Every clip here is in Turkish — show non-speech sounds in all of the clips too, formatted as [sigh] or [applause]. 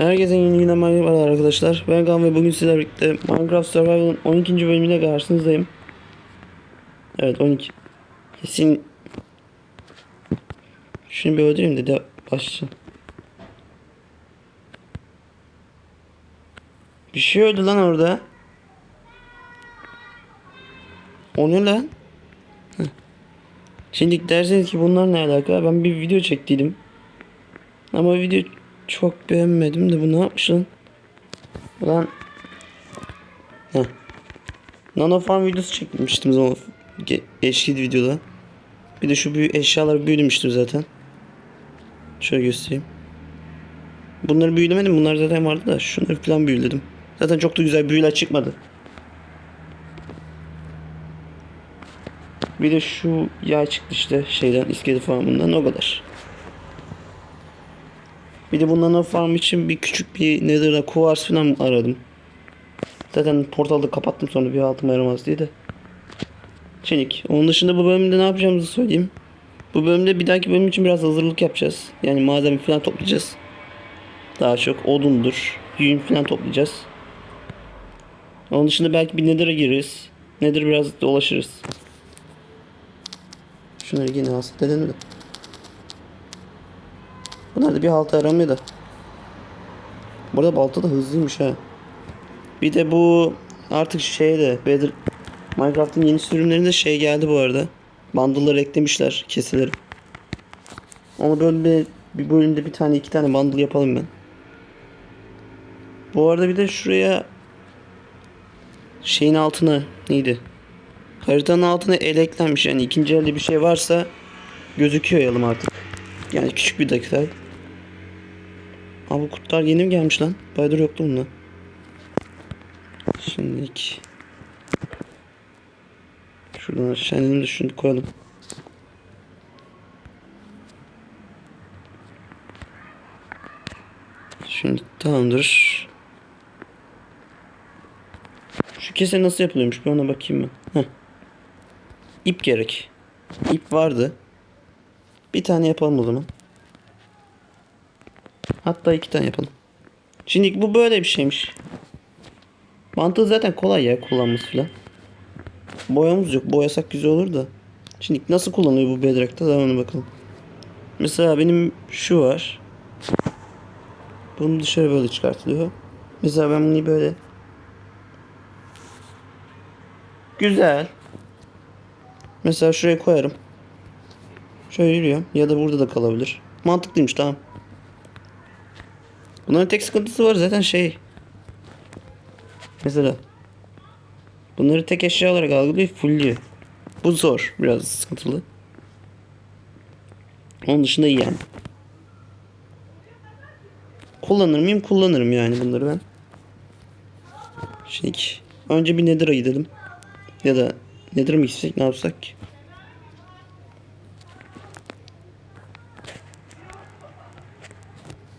Herkese yeni günden merhabalar arkadaşlar. Ben Gan ve bugün sizlerle birlikte Minecraft Survival'ın 12. bölümüne karşınızdayım. Evet 12. Kesin... Şunu bir öldüreyim de de başlayalım. Bir şey öldü lan orada. O ne lan? Şimdi derseniz ki bunlar ne alaka? Ben bir video çektiydim. Ama video çok beğenmedim de bu ne yapmış lan? Ulan Heh. Nano Farm videosu çekmiştim zaman ge- eski videoda. Bir de şu büyü eşyaları büyülemiştim zaten. Şöyle göstereyim. Bunları büyülemedim. Bunlar zaten vardı da şunları falan büyüledim. Zaten çok da güzel büyüler çıkmadı. Bir de şu yağ çıktı işte şeyden iskelet farmından o kadar. Bir de bundan farm için bir küçük bir nether'da kuvars falan aradım. Zaten portalı kapattım sonra bir altıma yaramaz diye de. Çelik. Onun dışında bu bölümde ne yapacağımızı söyleyeyim. Bu bölümde bir dahaki bölüm için biraz hazırlık yapacağız. Yani malzeme falan toplayacağız. Daha çok odundur, yün falan toplayacağız. Onun dışında belki bir nether'a gireriz. Nether biraz dolaşırız. Şunları yine alsak dedim de. Bunlar da bir halta aramıyor da. Burada balta da hızlıymış ha. Bir de bu artık şeye de Bedr Minecraft'ın yeni sürümlerinde şey geldi bu arada. Bundle'ları eklemişler kesileri. Onu böyle bir, bir bölümde bir tane iki tane bundle yapalım ben. Bu arada bir de şuraya şeyin altına neydi? Haritanın altına el eklenmiş yani ikinci elde bir şey varsa gözüküyor yalım artık. Yani küçük bir detay. Abi bu kurtlar yeni mi gelmiş lan? Baydır yoktu bunda. Şimdilik. Şuradan aşağı inelim de şunu koyalım. Şimdi tamamdır. Şu kese nasıl yapılıyormuş bir ona bakayım ben. Heh. İp gerek. İp vardı. Bir tane yapalım o zaman. Hatta iki tane yapalım. Şimdi bu böyle bir şeymiş. Mantığı zaten kolay ya kullanması filan. Boyamız yok. Boyasak güzel olur da. Şimdi nasıl kullanıyor bu Bedrock'ta da ona bakalım. Mesela benim şu var. Bunu dışarı böyle çıkartılıyor. Mesela ben bunu böyle Güzel. Mesela şuraya koyarım. Şöyle yürüyorum. Ya da burada da kalabilir. Mantıklıymış tamam. Bunların tek sıkıntısı var zaten şey. Mesela. Bunları tek eşya olarak algılıyor, fullüyor. Bu zor. Biraz sıkıntılı. Onun dışında iyi yani. Kullanır mıyım? Kullanırım yani bunları ben. Şimdi önce bir Nether'a gidelim. Ya da Nether'a mı gitsek ne yapsak ki?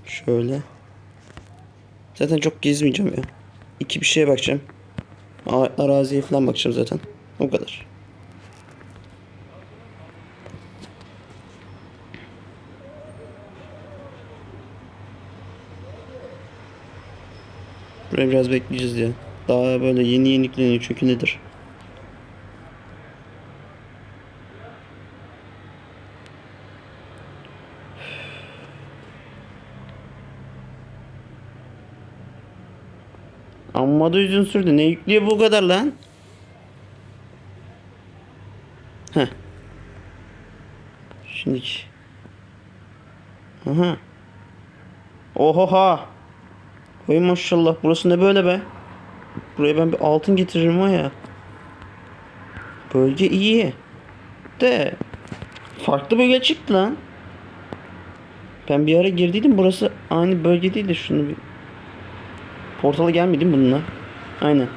Şöyle. Zaten çok gezmeyeceğim ya. İki bir şeye bakacağım. Araziye falan bakacağım zaten. O kadar. Buraya biraz bekleyeceğiz ya. Daha böyle yeni yeni yükleniyor çünkü nedir? Amma da uzun sürdü. Ne yüklüyor bu kadar lan? Heh. Şimdi. Aha. Ohoha. Oy maşallah. Burası ne böyle be? Buraya ben bir altın getiririm o ya. Bölge iyi. De. Farklı bölge çıktı lan. Ben bir ara girdiydim. Burası aynı bölge değil de şunu bir Portala gelmedi mi bununla? Aynen.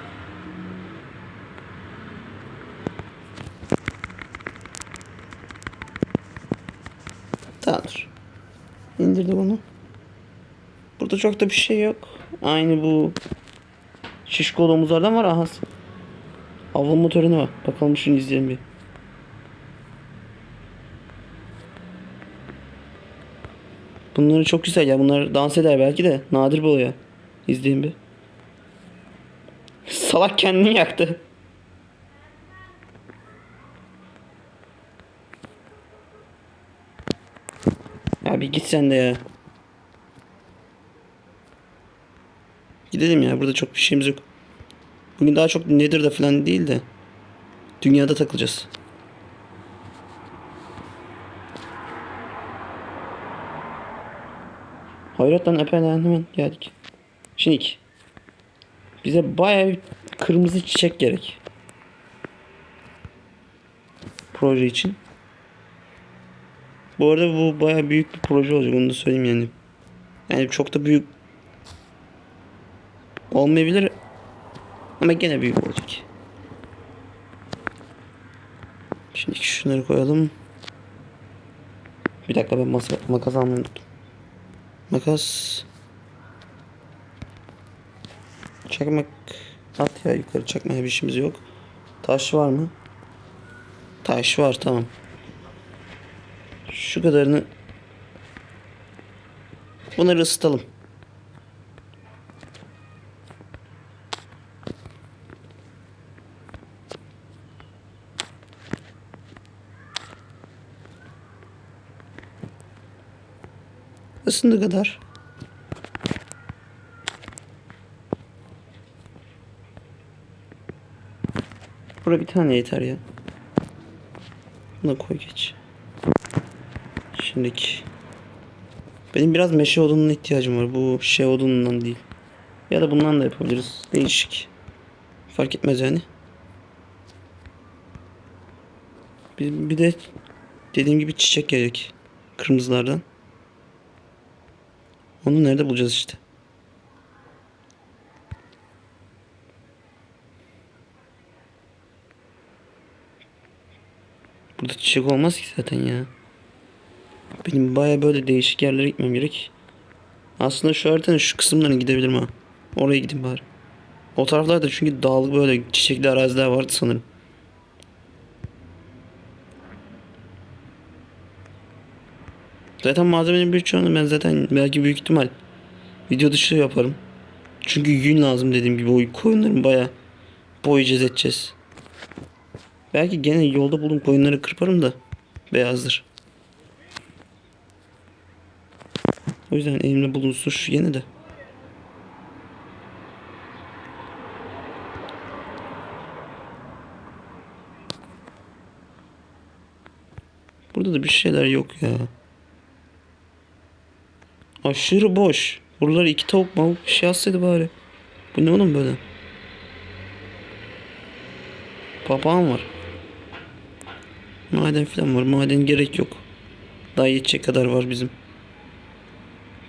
Tamamdır. İndirdim onu. Burada çok da bir şey yok. Aynı bu şişko domuzlardan var. Aha. Avlanma töreni var. Bakalım şunu izleyelim bir. Bunları çok güzel ya. Bunlar dans eder belki de. Nadir bu ya. İzleyin bir. Salak kendini yaktı. Ya bir git sen de ya. Gidelim ya. Burada çok bir şeyimiz yok. Bugün daha çok Nether'da falan değil de dünyada takılacağız. Hayrattan epeyden hemen geldik. Şimdi bize bayağı bir kırmızı çiçek gerek. Proje için. Bu arada bu bayağı büyük bir proje olacak onu da söyleyeyim yani. Yani çok da büyük olmayabilir ama gene büyük olacak. Şimdi şunları koyalım. Bir dakika ben masa, makas almayı unuttum. Makas. Çakmak. At ya yukarı çakmaya bir işimiz yok. Taş var mı? Taş var tamam. Şu kadarını bunları ısıtalım. Isındığı kadar. Bura bir tane yeter ya. Bunu koy geç. Şimdiki. Benim biraz meşe odununa ihtiyacım var. Bu şey odunundan değil. Ya da bundan da yapabiliriz. Değişik. Fark etmez yani. Bir, bir de dediğim gibi çiçek gerek. Kırmızılardan. Onu nerede bulacağız işte. Burada çiçek olmaz ki zaten ya. Benim baya böyle değişik yerlere gitmem gerek. Aslında şu haritanın şu kısımlarına gidebilirim ha. Oraya gideyim bari. O taraflarda çünkü dağlık böyle çiçekli araziler vardı sanırım. Zaten malzemenin birçoğunu ben zaten belki büyük ihtimal video dışı yaparım. Çünkü yün lazım dediğim gibi o koyunların baya boyayacağız edeceğiz. Belki gene yolda bulun koyunları kırparım da beyazdır. O yüzden elimde bulunsun şu yine de. Burada da bir şeyler yok ya. Aşırı boş. Buraları iki tavuk mavuk bir şey alsaydı bari. Bu ne oğlum böyle? Papağan var. Maden falan var. Maden gerek yok. Daha yetecek kadar var bizim.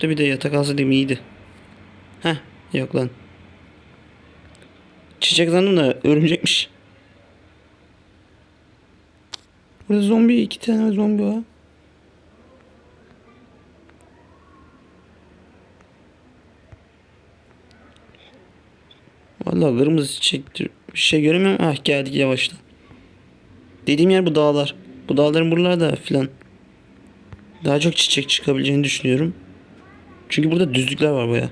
De bir de yatak alsaydım iyiydi. Heh yok lan. Çiçek sandım da örümcekmiş. Burada zombi iki tane zombi var. Vallahi kırmızı çiçektir. Bir şey göremiyorum. Ah geldik yavaştan. Dediğim yer bu dağlar. Bu dağların buralarda filan. Daha çok çiçek çıkabileceğini düşünüyorum. Çünkü burada düzlükler var baya.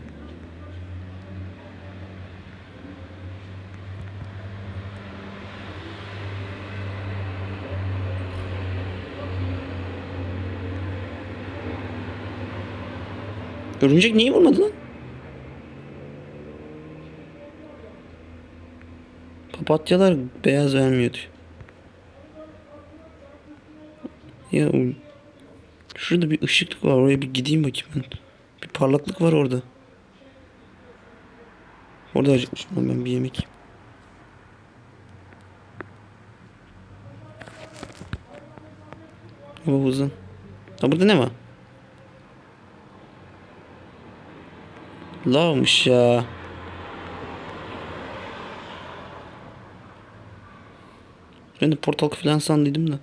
Örümcek niye vurmadı lan? Papatyalar beyaz vermiyordu. Ya şurada bir ışıklık var oraya bir gideyim bakayım ben. Bir parlaklık var orada. Orada acıkmışım ben bir yemek hızlan. Ha burada ne var? Lavmış ya. Ben de portal falan sandıydım da.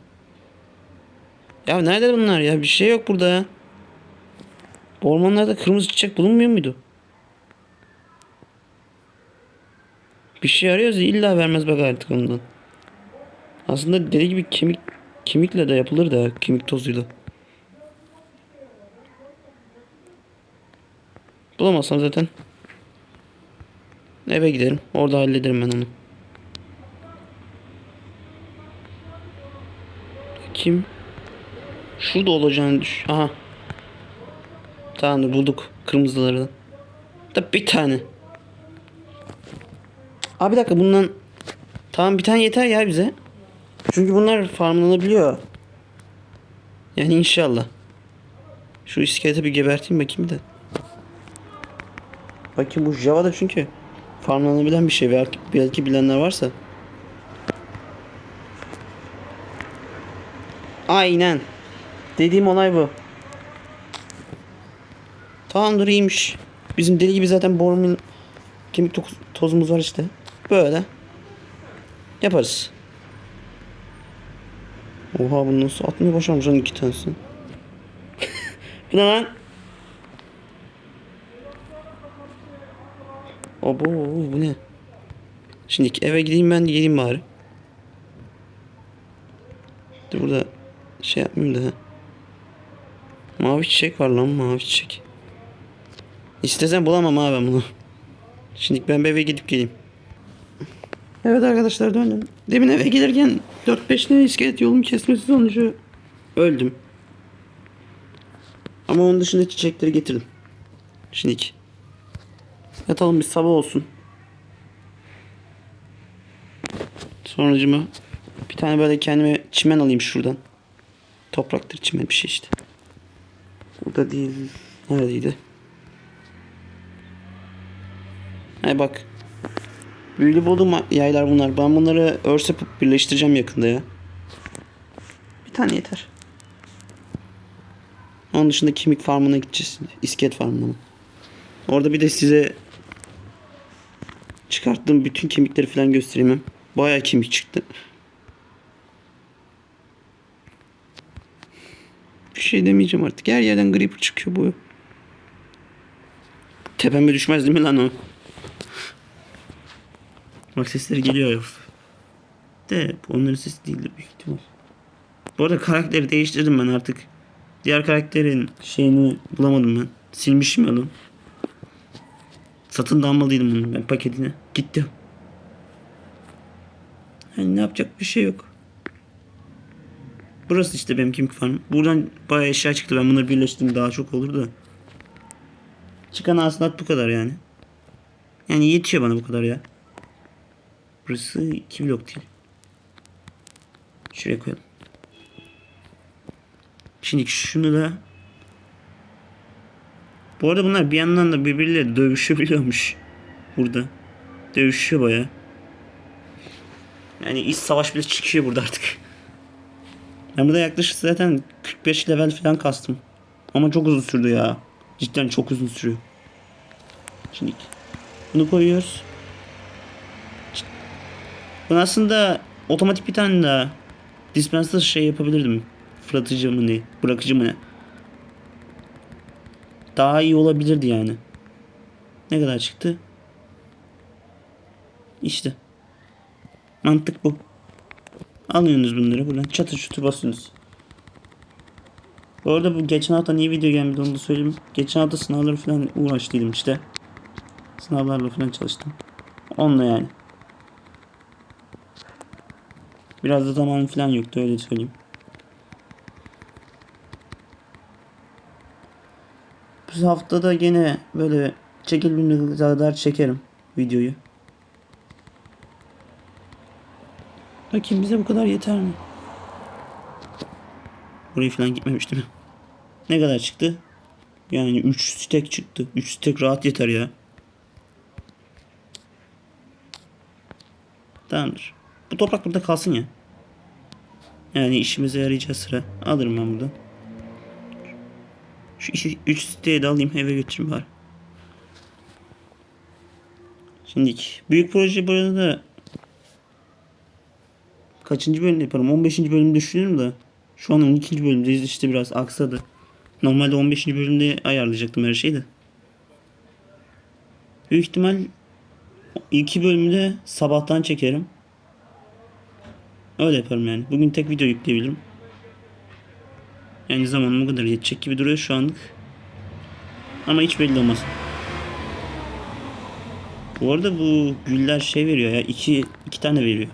Ya nerede bunlar ya? Bir şey yok burada ya. Ormanlarda kırmızı çiçek bulunmuyor muydu? Bir şey arıyoruz ya illa vermez bak artık ondan. Aslında deli gibi kemik kemikle de yapılır da kemik tozuyla. Bulamazsam zaten eve giderim. Orada hallederim ben onu. Kim? Şurada olacağını düş. Aha. Tamamdır bulduk kırmızılardan. Da bir tane. Abi bir dakika bundan Tamam bir tane yeter ya bize. Çünkü bunlar farmlanabiliyor. Yani inşallah. Şu iskeleti bir geberteyim bakayım da. Bakayım bu Java da çünkü farmlanabilen bir şey. Belki, belki bilenler varsa. Aynen. Dediğim olay bu. Tamamdır iyiymiş. Bizim deli gibi zaten bormin kemik to- tozumuz var işte. Böyle. Yaparız. Oha bunu nasıl atmaya başarmış lan iki tanesini. [laughs] bu ne lan? Abo bu ne? Şimdi eve gideyim ben geleyim bari. Dur burada şey yapmayayım da. Mavi çiçek var lan mavi çiçek. İstesem bulamam abi ben bunu. Şimdi ben eve gidip geleyim. Evet arkadaşlar döndüm. Demin eve gelirken 4-5 tane iskelet yolumu kesmesi sonucu öldüm. Ama onun dışında çiçekleri getirdim. Şimdi yatalım bir sabah olsun. Sonucuma bir tane böyle kendime çimen alayım şuradan. Topraktır çimen bir şey işte. Burada değil. Neredeydi? He bak. Büyülü buldum yaylar bunlar. Ben bunları örs yapıp birleştireceğim yakında ya. Bir tane yeter. Onun dışında kemik farmına gideceğiz. İskelet farmına mı? Orada bir de size çıkarttığım bütün kemikleri falan göstereyim. Bayağı kemik çıktı. Şey demeyeceğim artık. Her yerden creeper çıkıyor bu. Tepeme düşmez değil mi lan o? Bak sesleri geliyor. De onların sesi değildir büyük ihtimal. Bu arada karakteri değiştirdim ben artık. Diğer karakterin şeyini bulamadım ben. Silmişim ya onu. Satın da almalıydım bunu ben paketini. Gitti. Yani ne yapacak bir şey yok. Burası işte benim kemik farm. Buradan bayağı eşya çıktı. Ben bunları birleştirdim daha çok olur da. Çıkan hasılat bu kadar yani. Yani yetiyor bana bu kadar ya. Burası iki blok değil. Şuraya koyalım. Şimdi şunu da bu arada bunlar bir yandan da birbirleriyle dövüşebiliyormuş. Burada. Dövüşüyor baya. Yani iç savaş bile çıkıyor burada artık. Ben burada yaklaşık zaten 45 level falan kastım. Ama çok uzun sürdü ya. Cidden çok uzun sürüyor. Şimdi bunu koyuyoruz. Ben aslında otomatik bir tane daha dispenser şey yapabilirdim. Fırlatıcı mı ne? Bırakıcı mı ne? Daha iyi olabilirdi yani. Ne kadar çıktı? İşte. Mantık bu. Alıyorsunuz bunları buradan. Çatır çutur basıyorsunuz. Bu arada bu geçen hafta niye video gelmedi onu da söyleyeyim. Geçen hafta sınavları falan uğraştıydım işte. Sınavlarla falan çalıştım. Onunla yani. Biraz da zamanım falan yoktu öyle söyleyeyim. Bu hafta da gene böyle çekildiğimde kadar çekerim videoyu. Bakayım bize bu kadar yeter mi? Buraya falan gitmemiş değil mi? Ne kadar çıktı? Yani 3 stek çıktı. 3 stek rahat yeter ya. Tamamdır. Bu toprak burada kalsın ya. Yani işimize yarayacak sıra. Alırım ben buradan. Şu işi 3 siteyi de alayım eve götüreyim bari. Şimdi büyük proje burada da kaçıncı bölüm yaparım? 15. bölüm düşünüyorum da şu an 12. bölümdeyiz işte biraz aksadı. Normalde 15. bölümde ayarlayacaktım her şeyi de. Büyük ihtimal iki bölümde sabahtan çekerim. Öyle yaparım yani. Bugün tek video yükleyebilirim. Yani zamanım bu kadar yetecek gibi duruyor şu anlık. Ama hiç belli olmaz. Bu arada bu güller şey veriyor ya. iki, iki tane veriyor.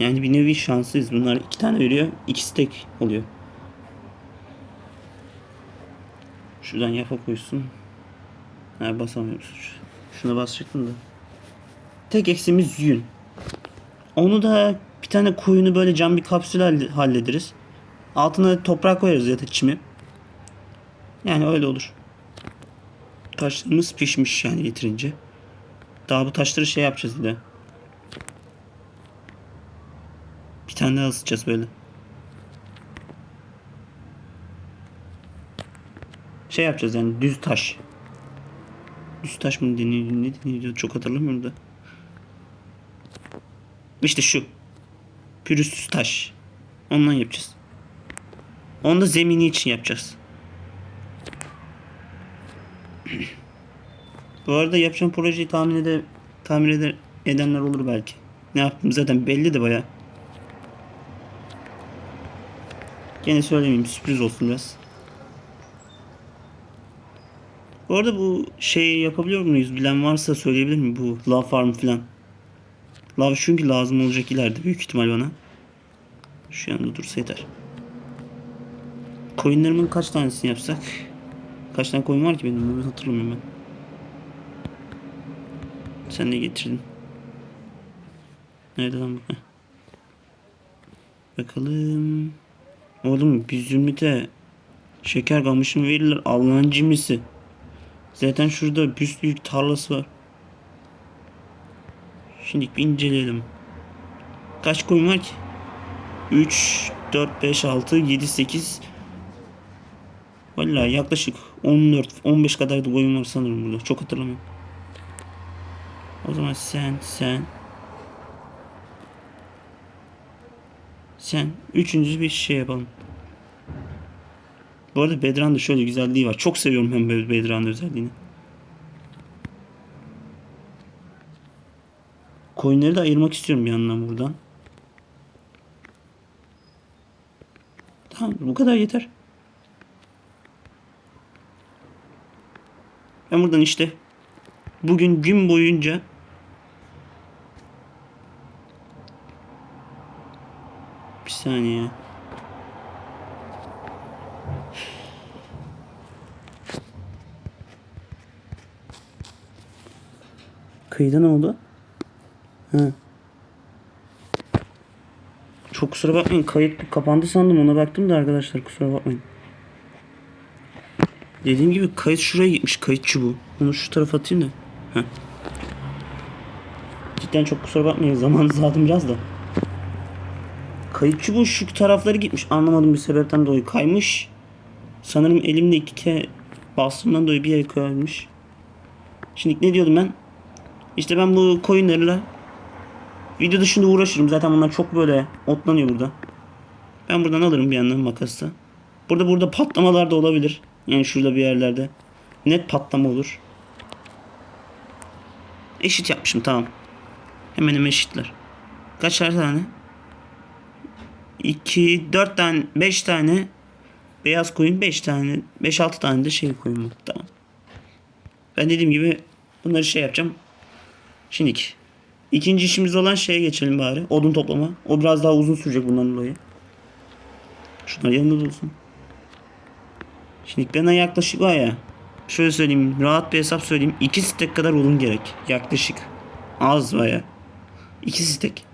Yani bir nevi şanslıyız. Bunlar iki tane veriyor. ikisi tek oluyor. Şuradan yapa koysun. Ha basamıyoruz. Şuna basacaktım da. Tek eksimiz yün. Onu da bir tane koyunu böyle cam bir kapsül halle- hallederiz. Altına toprak koyarız ya da çimi. Yani öyle olur. Taşlarımız pişmiş yani getirince. Daha bu taşları şey yapacağız bir de. Bir tane daha ısıtacağız böyle. Şey yapacağız yani düz taş. Düz taş mı deniyor ne deniyor çok hatırlamıyorum da. İşte şu. Pürüzsüz taş. Ondan yapacağız. Onu da zemini için yapacağız. [clears throat] Bu arada yapacağım projeyi tahmin ede tahmin eder, edenler olur belki. Ne yaptım zaten belli de baya. Gene söylemeyeyim sürpriz olsun biraz. Bu arada bu şeyi yapabiliyor muyuz? Bilen varsa söyleyebilir mi? Bu lav farm falan. Lav çünkü lazım olacak ileride büyük ihtimal bana. Şu anda dursa yeter. Koyunlarımın kaç tanesini yapsak? Kaç tane koyun var ki benim? Bunu hatırlamıyorum ben. Sen ne getirdin? Nerede lan bu? Bakalım. Oğlum bir zümrüte şeker kamışın verirler. Allah'ın cimrisi. Zaten şurada büyük tarlası var. Şimdi bir inceleyelim. Kaç koyun var ki? 3, 4, 5, 6, 7, 8 Vallahi yaklaşık 14, 15 kadar da koyun var sanırım burada. Çok hatırlamıyorum. O zaman sen, sen Sen üçüncü bir şey yapalım. Bu arada Bedran'da şöyle güzelliği var. Çok seviyorum böyle Bedran'da özelliğini. Coinleri de ayırmak istiyorum bir yandan buradan. Tamam bu kadar yeter. Ben buradan işte bugün gün boyunca saniye. Kıyıda ne oldu? Ha. Çok kusura bakmayın. Kayıt kapandı sandım. Ona baktım da arkadaşlar kusura bakmayın. Dediğim gibi kayıt şuraya gitmiş. Kayıt çubuğu. Onu şu tarafa atayım da. Heh. Cidden çok kusura bakmayın. Zamanınızı aldım biraz da. Çubuğu şu tarafları gitmiş. Anlamadığım bir sebepten dolayı kaymış. Sanırım elimde iki kere bastığımdan dolayı bir yere kaymış. Şimdi ne diyordum ben? İşte ben bu coinlerle video dışında uğraşırım. Zaten bunlar çok böyle otlanıyor burada. Ben buradan alırım bir yandan makasla. Burada burada patlamalar da olabilir. Yani şurada bir yerlerde. Net patlama olur. Eşit yapmışım tamam. Hemen hemen eşitler. Kaçar tane? 2, 4 tane, 5 tane beyaz koyun, 5 tane, 5-6 tane de şey koyun var. Tamam. Ben dediğim gibi bunları şey yapacağım. Şimdiki. İkinci işimiz olan şeye geçelim bari. Odun toplama. O biraz daha uzun sürecek bundan dolayı. Şunlar yanında olsun. Şimdi bana yaklaşık var ya. Şöyle söyleyeyim. Rahat bir hesap söyleyeyim. 2 stek kadar odun gerek. Yaklaşık. Az var ya. 2 stek.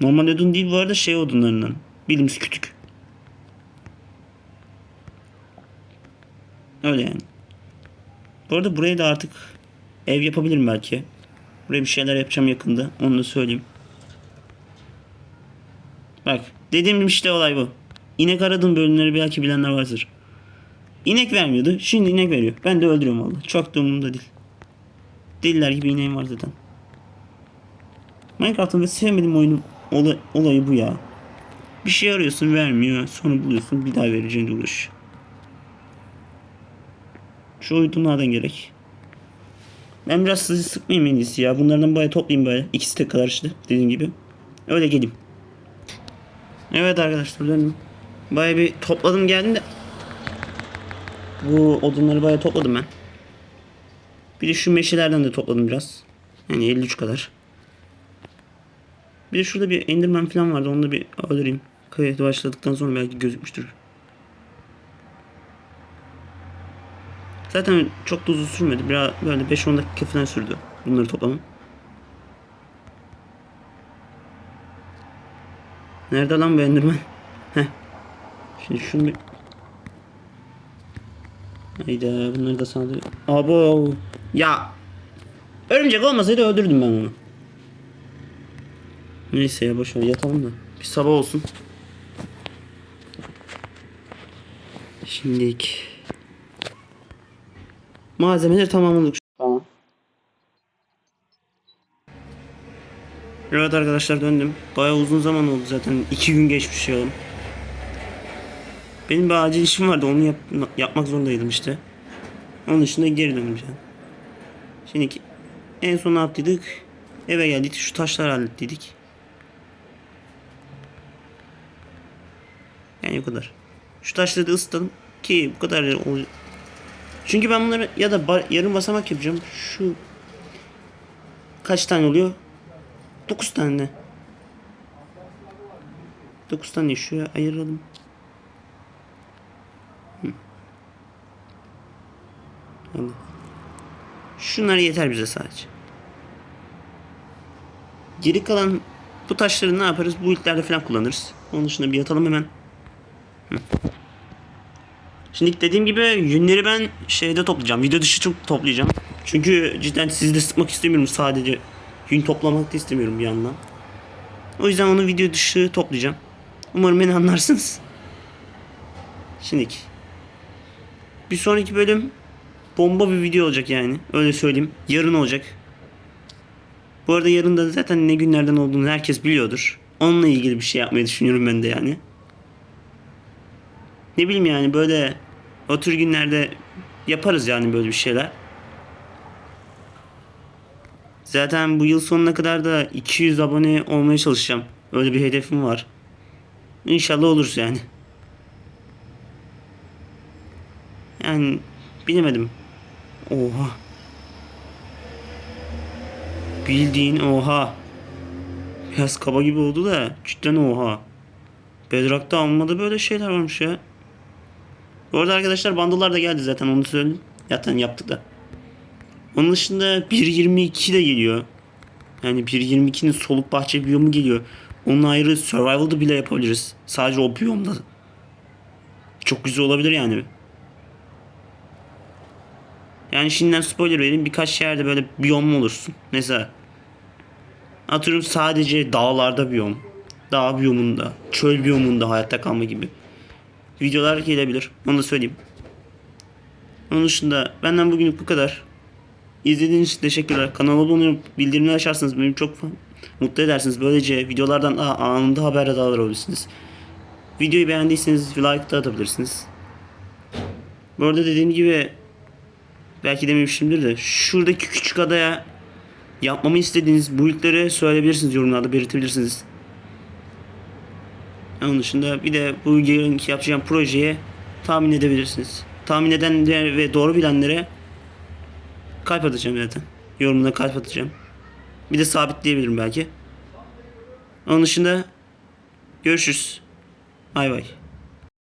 Normal odun değil bu arada şey odunlarından. Bildiğimiz kütük. Öyle yani. Bu arada buraya da artık ev yapabilirim belki. Buraya bir şeyler yapacağım yakında. Onu da söyleyeyim. Bak dediğim işte olay bu. İnek aradığım bölümleri belki bilenler vardır. İnek vermiyordu. Şimdi inek veriyor. Ben de öldürüyorum valla. Çok da umurumda değil. Deliler gibi ineğim var zaten. Minecraft'ın ve sevmediğim oyunun olay, olayı bu ya. Bir şey arıyorsun vermiyor. Sonra buluyorsun bir daha vereceğine uğraş. Şu uydurmadan gerek. Ben biraz sizi sıkmayayım en iyisi ya. Bunlardan bayağı toplayayım böyle. İkisi de kadar işte dediğim gibi. Öyle geleyim. Evet arkadaşlar döndüm. Bayağı bir topladım geldim de. Bu odunları bayağı topladım ben. Bir de şu meşelerden de topladım biraz. Yani 53 kadar. Bir şurada bir enderman falan vardı. Onu da bir öldüreyim. Kayıt başladıktan sonra belki gözükmüştür. Zaten çok da uzun sürmedi. Biraz böyle 5-10 dakika falan sürdü. Bunları toplamam. Nerede lan bu enderman? [laughs] Heh. Şimdi şunu bir... Hayda bunları da sağlıyor. Abo. Ya. Örümcek olmasaydı öldürdüm ben onu. Neyse ya boş ver yatalım da. Bir sabah olsun. Şimdilik. Malzemeleri tamamladık. Tamam. Evet arkadaşlar döndüm. Bayağı uzun zaman oldu zaten. iki gün geçmiş yolum. Benim bir acil işim vardı. Onu yap- yapmak zorundaydım işte. Onun dışında geri döndüm yani. Şimdi en son ne yaptıydık? Eve geldik. Şu taşları hallettiydik. Yani o kadar. Şu taşları da ısıtalım ki bu kadar ol- Çünkü ben bunları ya da bar- yarım basamak yapacağım. Şu kaç tane oluyor? 9 tane. 9 tane şuraya ayıralım. Hı. Şunlar yeter bize sadece. Geri kalan bu taşları ne yaparız? Bu ilklerde falan kullanırız. Onun dışında bir yatalım hemen. Şimdi dediğim gibi yünleri ben şeyde toplayacağım. Video dışı çok toplayacağım. Çünkü cidden sizi de sıkmak istemiyorum sadece. Yün toplamak da istemiyorum bir yandan. O yüzden onu video dışı toplayacağım. Umarım beni anlarsınız. Şimdiki. Bir sonraki bölüm bomba bir video olacak yani. Öyle söyleyeyim. Yarın olacak. Bu arada yarın da zaten ne günlerden olduğunu herkes biliyordur. Onunla ilgili bir şey yapmayı düşünüyorum ben de yani. Ne bileyim yani böyle o tür günlerde yaparız yani böyle bir şeyler. Zaten bu yıl sonuna kadar da 200 abone olmaya çalışacağım. Öyle bir hedefim var. İnşallah oluruz yani. Yani bilemedim. Oha. Bildiğin oha. Biraz kaba gibi oldu da cidden oha. Bedrock'ta almada böyle şeyler varmış ya. Bu arada arkadaşlar bandolar da geldi zaten onu söyleyeyim. Zaten yaptık da. Onun dışında 1.22 de geliyor. Yani 1.22'nin soluk bahçe biyomu geliyor. Onun ayrı survival'da bile yapabiliriz. Sadece o biyomda. Çok güzel olabilir yani. Yani şimdiden spoiler vereyim. Birkaç yerde böyle biyom olursun. Mesela atıyorum sadece dağlarda biyom. Dağ biyomunda, çöl biyomunda hayatta kalma gibi. Videolar gelebilir. Onu da söyleyeyim. Onun dışında benden bugünlük bu kadar. İzlediğiniz için teşekkürler. Kanala abone olup bildirimleri açarsanız beni çok mutlu edersiniz. Böylece videolardan a- anında haberdar olabilirsiniz. Videoyu beğendiyseniz like da atabilirsiniz. Bu arada dediğim gibi belki dememişimdir de şuradaki küçük adaya yapmamı istediğiniz build'leri söyleyebilirsiniz yorumlarda belirtebilirsiniz. Onun dışında bir de bu yarınki yapacağım projeye tahmin edebilirsiniz. Tahmin edenler ve doğru bilenlere kalp atacağım zaten. Yorumuna kalp atacağım. Bir de sabitleyebilirim belki. Onun dışında görüşürüz. Bay bay.